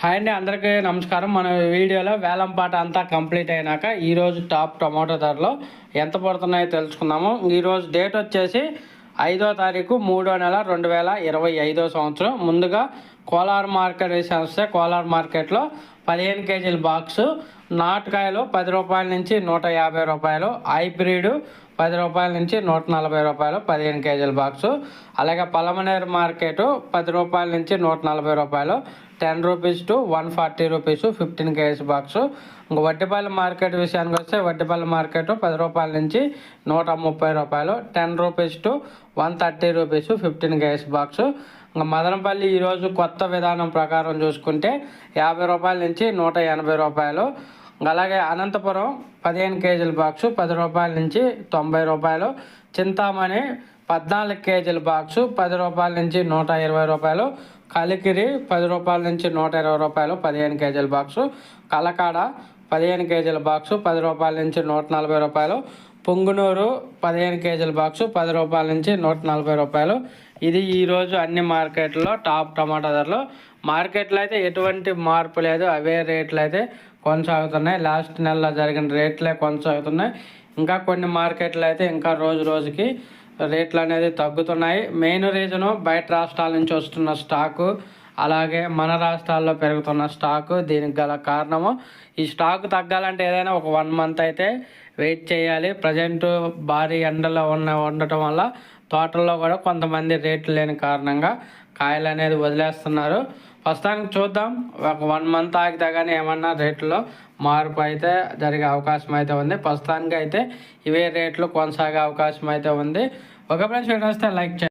Hi అండి అందరికీ నమస్కారం. మన వీడియోలో వేలం పాట అంతా కంప్లీట్ అయినాక ఈరోజు టాప్ టొమాటో ధరలు ఎంత పడుతున్నాయో తెలుసుకుందాము. ఈరోజు డేట్ వచ్చేసి ఐదో తారీఖు మూడో నెల రెండు వేల ఇరవై ఐదో సంవత్సరం. ముందుగా కోలార్ మార్కెట్ సంస్థ వస్తే కోలార్ మార్కెట్లో పదిహేను కేజీల బాక్సు నాటుకాయలు పది రూపాయల నుంచి నూట యాభై రూపాయలు హైబ్రిడ్ పది రూపాయల నుంచి నూట నలభై రూపాయలు పదిహేను కేజీల బాక్సు. అలాగే పలమనేరు మార్కెట్ పది రూపాయల నుంచి నూట నలభై రూపాయలు ten rupees to one forty rupees fifteen kgs box. ఇంకా వడ్డీపల్లి మార్కెట్ విషయానికి వస్తే వడ్డీపల్లి మార్కెట్ పది రూపాయల నుంచి నూట ముప్పై రూపాయలు. Ten rupees to one thirty rupees fifteen kgs box. ఇంకా మదనపల్లి ఈరోజు కొత్త విధానం ప్రకారం చూసుకుంటే యాభై రూపాయల నుంచి నూట ఎనభై రూపాయలు. ఇంకా అలాగే అనంతపురం పదిహేను కేజీల బాక్సు పది రూపాయల నుంచి తొంభై రూపాయలు. చింతామణి పద్నాలుగు కేజీల బాక్సు పది రూపాయల నుంచి నూట ఇరవై రూపాయలు. కలికిరి పది రూపాయల నుంచి నూట ఇరవై రూపాయలు పదిహేను కేజీల బాక్సు. కలకాడ పదిహేను కేజీల బాక్సు పది రూపాయల నుంచి నూట నలభై రూపాయలు. పొంగునూరు పదిహేను కేజీల బాక్సు పది రూపాయల నుంచి నూట నలభై రూపాయలు. ఇది ఈరోజు అన్ని మార్కెట్లో టాప్ టమాటా ధరలు. మార్కెట్లో అయితే ఎటువంటి మార్పు లేదు. అవే రేట్లు అయితే కొనసాగుతున్నాయి. లాస్ట్ నెలలో జరిగిన రేట్లే కొనసాగుతున్నాయి. ఇంకా కొన్ని మార్కెట్లు అయితే ఇంకా రోజు రోజుకి రేట్లు అనేది తగ్గుతున్నాయి. మెయిన్ రీజను బయట రాష్ట్రాల నుంచి వస్తున్న స్టాకు. అలాగే మన రాష్ట్రాల్లో పెరుగుతున్న స్టాకు దీనికి గల కారణము. ఈ స్టాక్ తగ్గాలంటే ఏదైనా ఒక వన్ మంత్ అయితే వెయిట్ చేయాలి. ప్రజెంట్ భారీ ఎండలో ఉన్న ఉండటం వల్ల తోటల్లో కూడా కొంతమంది రేట్లు లేని కారణంగా కాయలు అనేది వదిలేస్తున్నారు. ప్రస్తుతానికి చూద్దాం. ఒక వన్ మంత్ ఆగితే కానీ ఏమన్నా రేట్లో మార్పు అయితే జరిగే అవకాశం అయితే ఉంది. ప్రస్తుతానికి అయితే ఇవే రేట్లు కొనసాగే అవకాశం అయితే ఉంది. ఒక ఫ్రెండ్స్ వీడియో వస్తే లైక్ చేయండి.